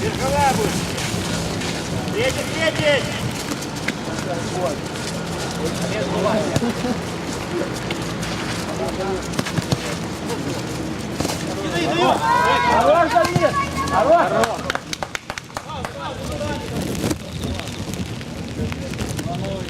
Верховая будет. Ветер, ветер. Хорош, Давид! Хорош! Хорош!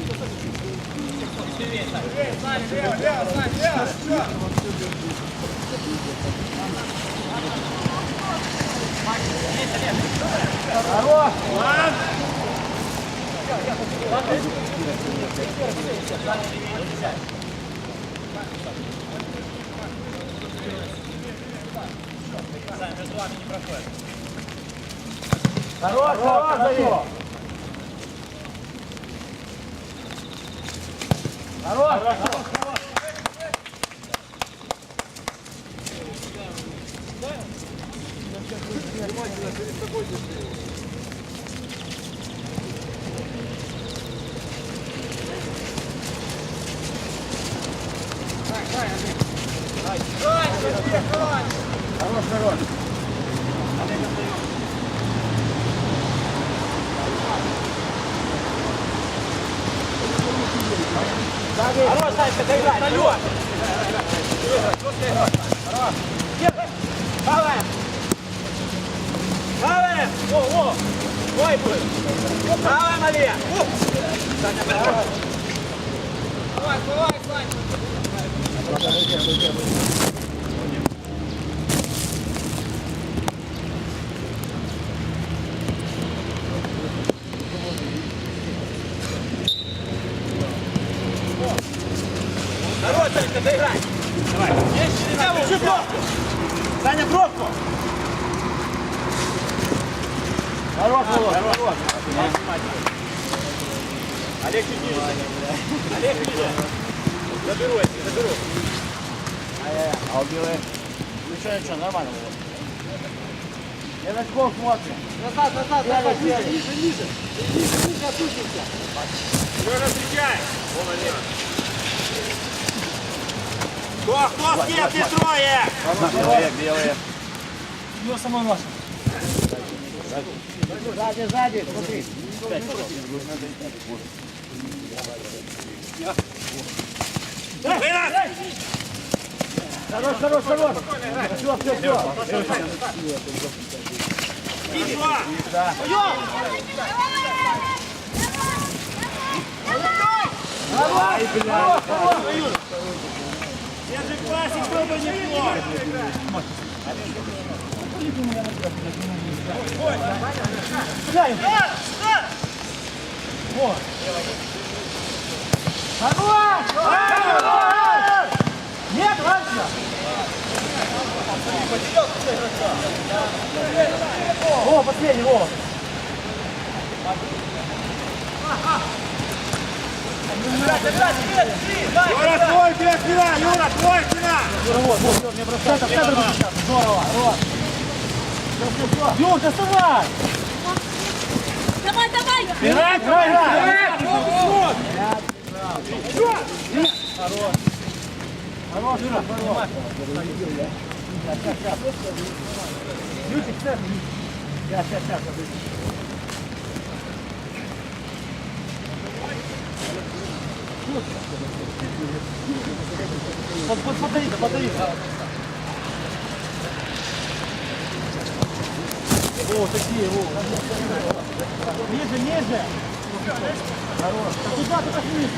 Хорош, хорош, Давид! Хорош, хорош! Хорош, хорош! Хорош, Санька, доиграй! Налет! Правая! Правая! О, о! Ой, будет! Правая, Мария! Саня, давай! Давай, давай, Саня! Народ, Санька, доиграй! Давай! Есть через него! Чуть пробку! Саня, пробку! Хорош, Володь, хорош! Олег чуть ниже, Саня. Олег ниже! Заберу, я тебе заберу. А убивает? Ничего, нормально было. Я на гол смотрим. Назад, назад, назад, ниже, ниже, ниже. Ниже, ниже, опустимся. Сережа, встречай! Вон налево. Кто, кто с кем? Ты трое! Белые, белые. Его самое наше. Сзади, сзади, смотри. Вынос! Хорош, хорош, хорош. Все, все, все. Давай, блядь. Держи классик, был бы неплохо. Дай. Вот. Хорош! Хорош! Нет, раньше! О, последний, Вова. Юра, твой, тебе спина! Юра, твой спина! Вот, вот, вот, мне просто это в будет сейчас. Здорово, вот. Юр, доставай! Давай, давай! Играй, играй, играй! Хорош, Юра, хорош. Сейчас, сейчас. Ютик, центр. Сейчас, сейчас, сейчас. Вот, вот, подави, подави. О, такие, о. Ниже, ниже. Хорош. Да Туда, туда, ниже.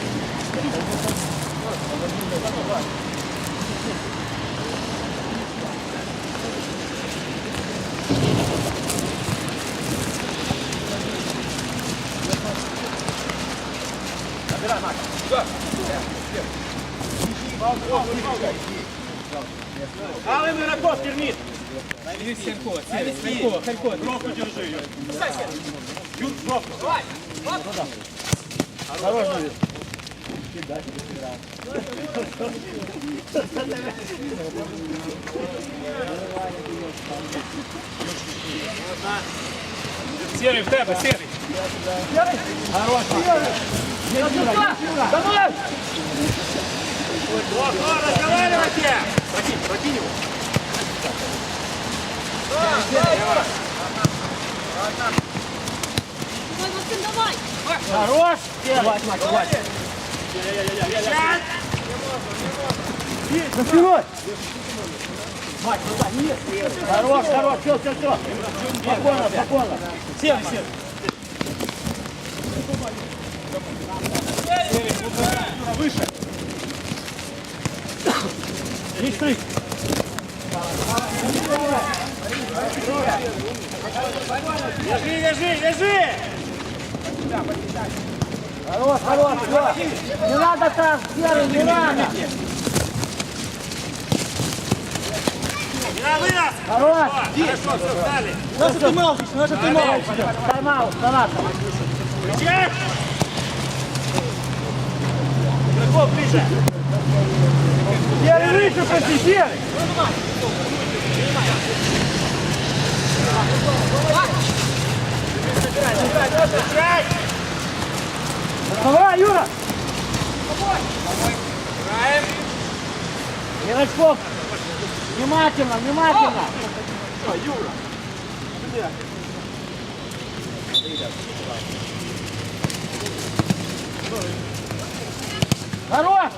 Але Мираков, термит! Харьков. Бровку держи ее. Юр, бровку. Хорош, Давид. Серий в тебе, серий. Вот, вот, разговаривайте! Прокинь, прокинь его. Давай, Максим, давай! Хорош! Давай, давай. За спиной! Мать, туда, нет! Хорош, хорош, все, все, все! Спокойно, спокойно! Серый, серый. Выше. Три стрик! Держи, держи, держи! Хорош, хорош, все! Не надо так, серый, не надо! На вынос! Хорош! Хорошо, все, встали! Наша ты молчишь, наша ты молчишь. Тайм-аут, Саната! Кричать! Игроков ближе! Серый выше, проси, серый. Кричать! Давай, Юра! Ирочков! Внимательно, внимательно! Хорош!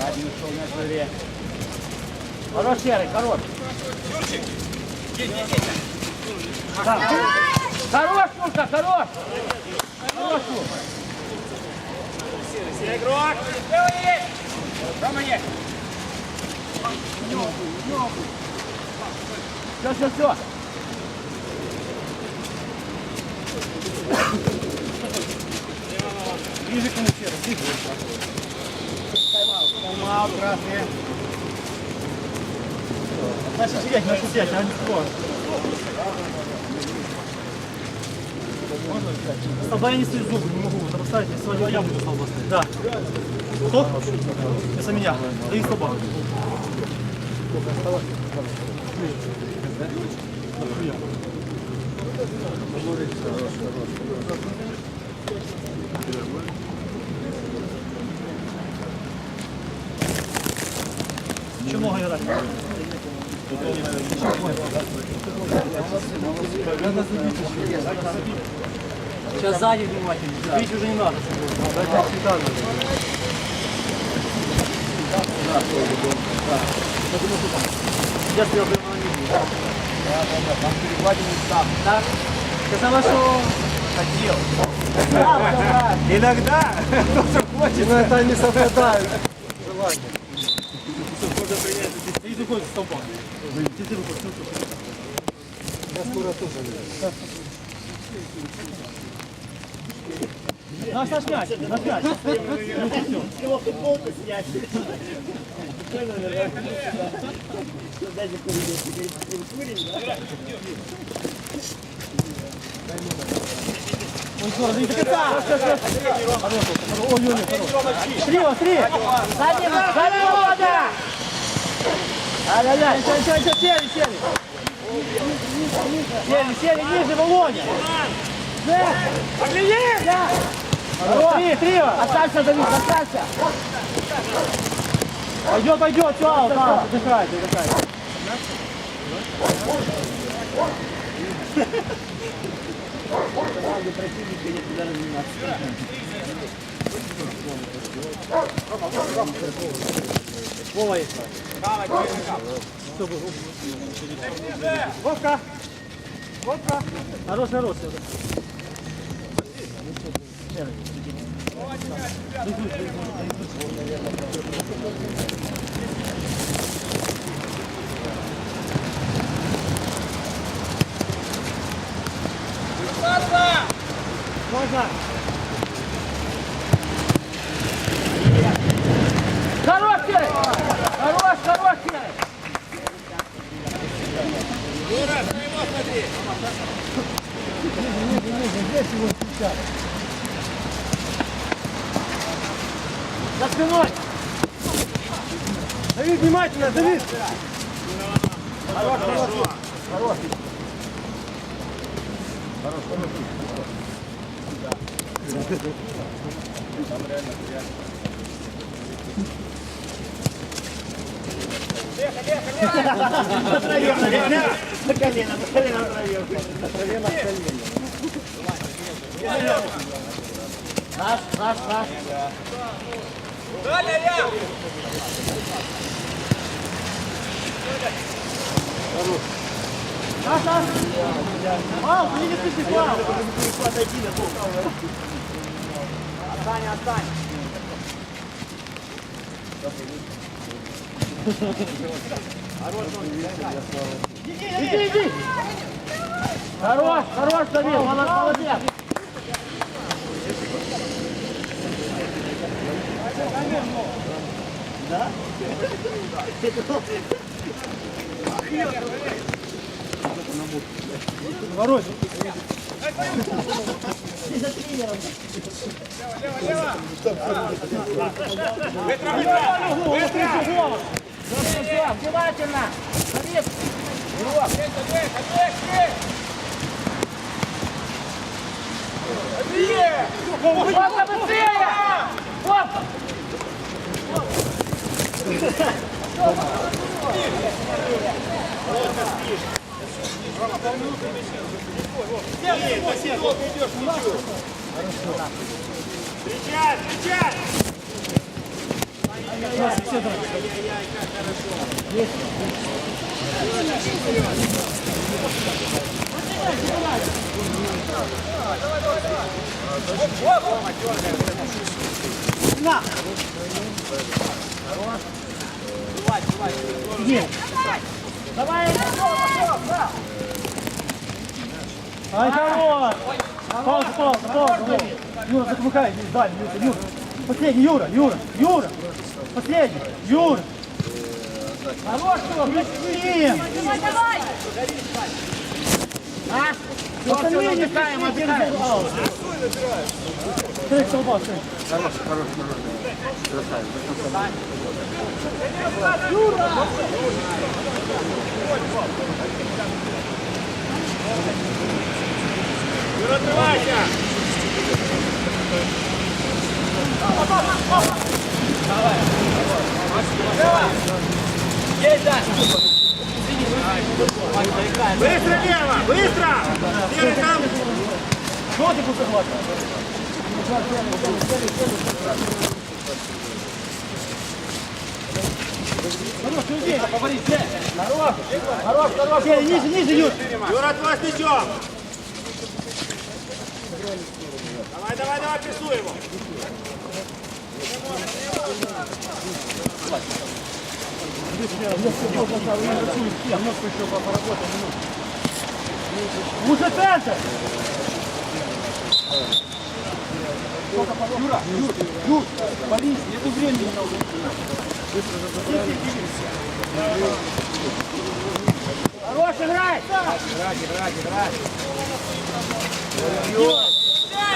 Ради ушел на жире. Хорош, Серый, хорош. Так. Хорош, Юрка, хорош! Хорош, Юрка. Игрок! Все, все, все. Ближе к серый, ближе. Тайм-аут, красный. Начали сидеть, начали сидеть, а не скоро. Тогда я не стою зубы, не могу вот расставить, я сегодня я буду столба ставить. Да. Кто? Вместо меня. Да и столба. Еще много играть. Сейчас сзади внимательно. Бить уже не надо. Я стоял прямо на ней. Так. Сказала, что хотел. Иногда тоже хочется. Но это не совпадает. И заходит с ты руку, ты руку. Наш, наш мяч, наш мяч. Его футболку снять. Ой, скоро, не до конца. Ой, ой, ой, хорош. Слева, слева. Задним, задним вода! Ай-яй-яй, Сейчас, сейчас, сейчас, сели, сели. Сели, сели, ниже, Володя. Погляди! Хорош. Три, три. Останься, Давид, останься! Пойдет, пойдет, все, аут, аут. Дыхай, дыхай. Вова есть. Вовка. Вовка. Хорош, хорош. Можно. Хорош, Серый! Хорош, хорош, Серый! Юра, на него смотри! За спиной! Давид, внимательно, Давид. Хорош, хорош, хорош! На колено, на колено, на колено. Наш, наш, наш. Наш, наш. Пал, ты не ты, ты, пал. Отстань, отстань. Иди, иди. Хорош, хорош, Давид, молодец, молодец. Ворот. Все, внимательно. Давид. Урок. Опа, быстрее! Опа! Встречать, встречать! Давай, Ай, хорош. Пауза, пауза, пауза. Юра, замыкай здесь, дальше, Юра, Юра. Последний, Юра, Юра, Юра. Последний, Юра. хорош, Юра. Блин. А? Все, все, отдыхаем, отдыхаем. Стрейк, столба, стрейк. Юра, отрывайся! Быстро лево! Быстро! Серый там! Что ты согласен? Хорош, людей. Хорош, хорош, хорош. Все, ниже, ниже, Юр. Юра, твой с мячом! Давай, давай, давай, прессуй его! Лучше центр. Хорош, играй.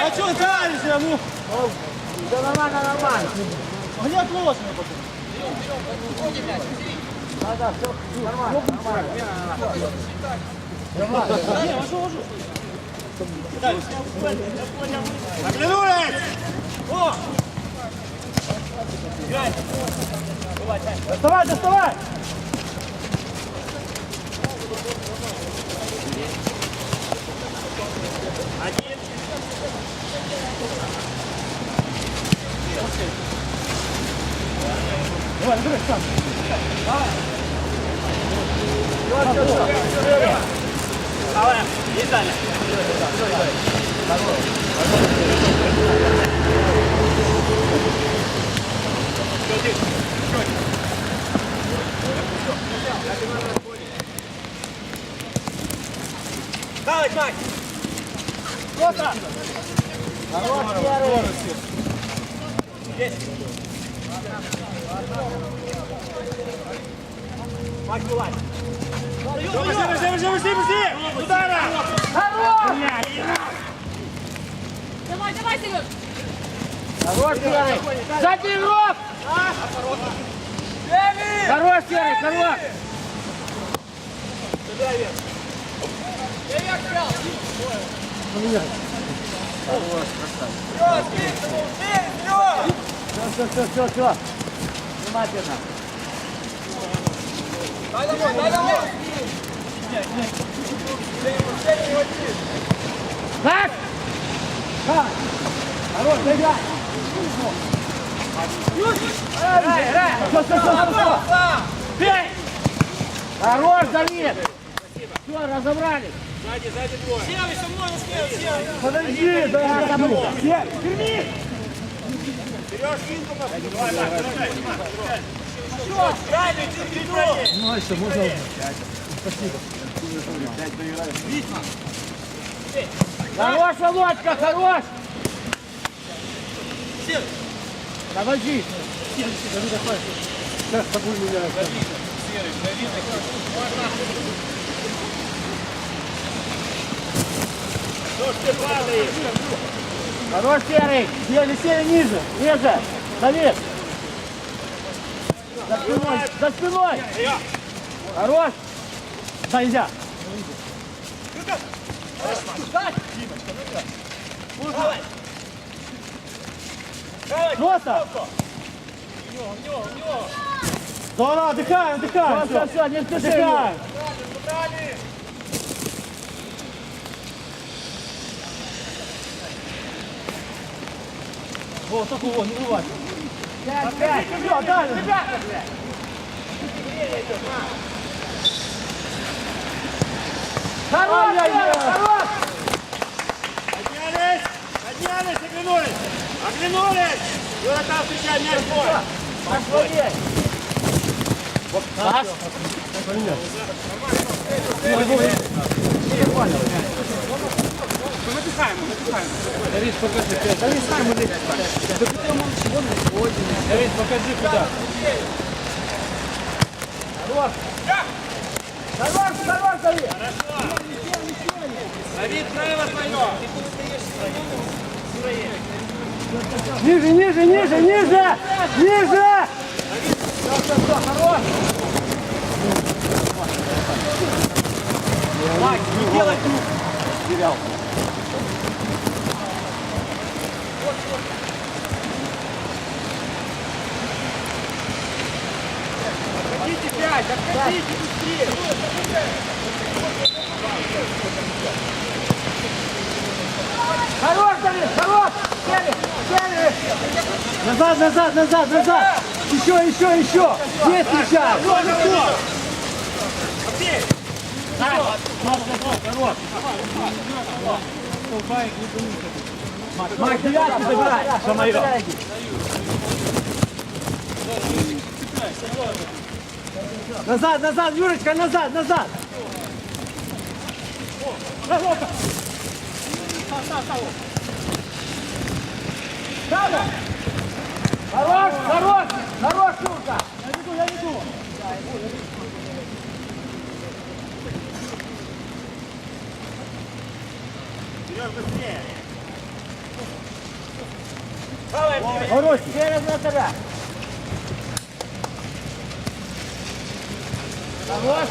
А что дальше? Ну, Все нормально, нормально. где отложено потом? Да, да, все нормально, нормально. Оглянулись! Доставай, доставай! Один. Давай, давай, сам. Давай, есть Даня. Давай, Мать! Хорош, Серый. Мать, пошли, пошли, пошли, пошли! Удара! Хорош. Давай, давай, Сереж! Хорош, Серый. Сзади игрок. Хорош, Серый, хорош. Все, все, все, все. Внимательно. Так! Так! Хорош, играй! Играй, играй! Все, все, все, все! Бей! Хорош, Давид! Все, разобрались! Сзади, сзади двое. Севый со мной, успел, Подожди, да, Забыл. Все, верни! Берешь кинку, давай, давай, давай. Что? Ну, а что, можно? Хорош, Володька, хорош! Подожди! Сейчас с тобой меня. Что ж ты падаешь? Хорош, Серый! Сели, сели ниже. Ниже! Давид! За спиной! За спиной! Хорош! Да, нельзя. Просто. Да, да, отдыхаем, отдыхаем. Все, все, все, не спеши! Отдыхаем. Вот, только вот, не бывает. Пять, пять! Все, дальше. Ребята, блядь! Хорош, хорош! Поднялись, поднялись, оглянулись. Оглянулись. Юра, там встречай, мяч твой. Пошли! Пас! Давид, покажи куда. Хорош, хорош, Давид! Давид, право твое. Ниже, ниже, ниже, ниже! Ниже! Макс, не делай Отходите пять, отходите быстрее. Хорош, Давид, хорош! Сели, сели! Назад, назад, назад, назад! Еще, еще, еще! Есть встречай! Мак, девятки забирай! Самоил! Назад, назад, Юрочка, назад, назад! Хорош, хорош! Хорош, Юрка! Я веду, я веду! Вперед быстрее. Хороший! Через вратаря! Хорош!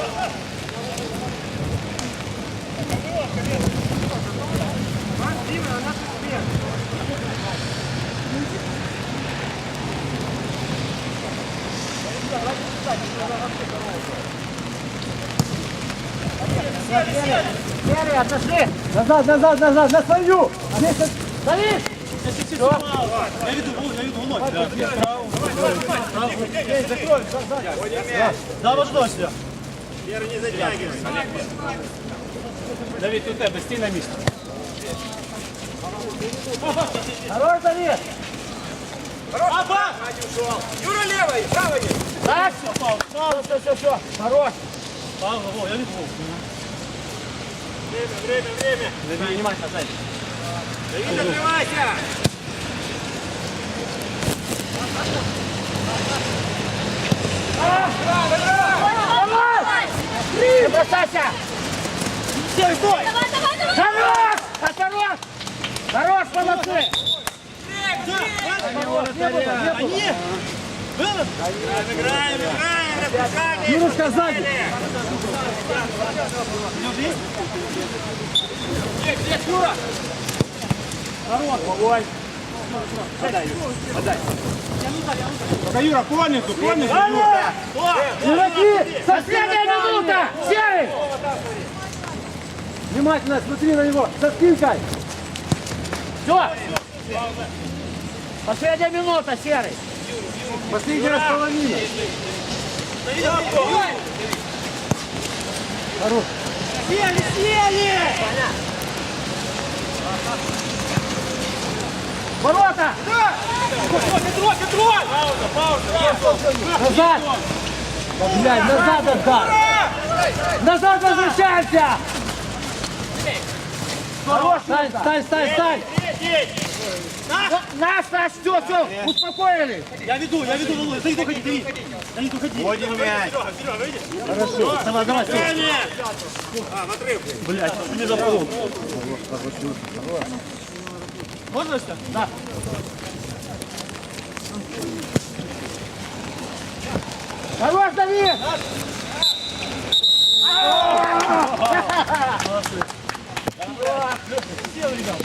Серый, отошли! Назад, назад, назад, на свою! Давид! Я веду, я веду, Володь. Закрой, сзади. Да, вот сюда сюда. Вера, не затягивай. Давид, у тебе, стій на місці. Хорош, Давид! Опа! ушел. Юра левой, правой. Так? Все, все, все, все. Хорош! Павло, Вова, я веду. Время, время, время. Давид, внимательно, сзади. Давид, открывайся. Давай! Бросайся! Стой, стой! Давай, давай, давай! Хорош! Хорош! Хорош, молодцы! Они Играем, играем, распускание. Юрушка сзади. Огонь. Подай, Юра, подай. Пока Юра, конницу, конницу, Юра. Игроки! Последняя минута! Серый! Внимательно смотри на него. Со спинкой. Все. Последняя минута, Серый. Последний раз половина. Хорош. Сели, сели! Ворота. Контроль, контроль! Пауза, пауза! Назад. Блядь, назад отдай. Назад возвращайся. Хорош. Стань, стань, стань, стань. Нас, нас, все, все, успокоили. Я веду, я веду, Володя, ты ходи, ты. Да не ходи. Водим мяч. Серега, Серега, выйди. Давай, давай. Играние! А, в отрыв. Блядь, ты не запомнил. Можно все? Да. Хорош, Давид! Сел, ребят.